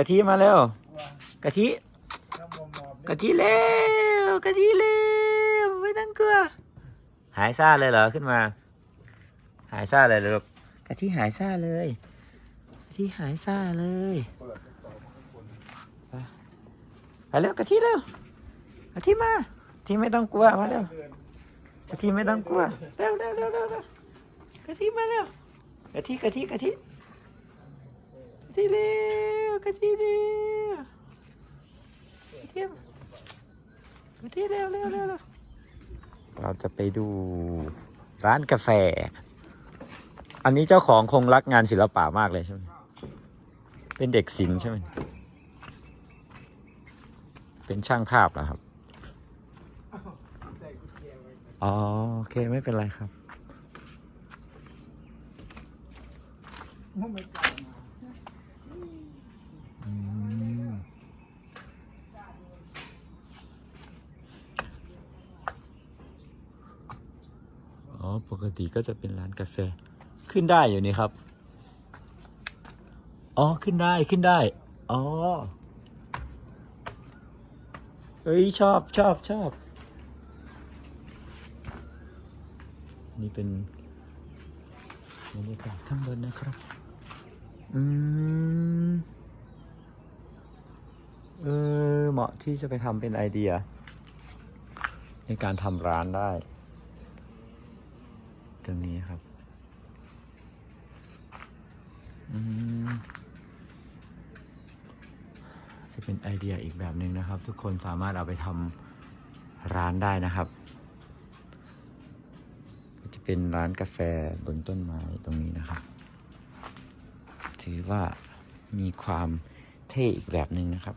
กะทิมาเร็วกะทิกะทิเร็วกะทิเร็วไม่ต้องกลัวหายซ่าเลยเหรอขึ้นมา หายซ่าเลยหรอลูกกะทิหายซ่าเลยกะทิหายซ่าเลยเปิดติดต่อมาข้างบนไปเร็วกะทิเร็วกะทิมาที่ไม่ต้องกลัวมาเร็วกะทิไม่ต้องกลัวเร็วเร็วเร็วเร็วเร็วกะทิมาเร็วกะทิกะทิกะทิกะทิเร็ว กะทิเร็วกะทิกะทิเร็วเร็วเร็วเร็วเราจะไปดูร้านกาแฟ อันนี้เจ้าของคงรักงานศิลปะมากเลยใช่ไหมเป็นเด็กศิลป์ใช่ไหมเป็นช่างภาพเหรอครับ อ๋อโอเคไม่เป็นไรครับ มันไม่กล้ามา อืมอ๋อ ปกติก็จะเป็นร้านกาแฟ ขึ้นได้อยู่นี่ครับ อ๋อ ขึ้นได้ ขึ้นได้ อ๋อ เฮ้ย ชอบ ชอบ ชอบ นี่เป็นบรรยากาศข้างบนนะครับ อืม เออ เหมาะที่จะไปทำเป็นไอเดีย ในการทำร้านได้ ตรงนี้ครับอืมจะเป็นไอเดียอีกแบบหนึ่งนะครับ ทุกคนสามารถเอาไปทำร้านได้นะครับ ก็จะเป็นร้านกาแฟบนต้นไม้ตรงนี้นะครับ ถือว่ามีความเท่อีกแบบหนึ่งนะครับ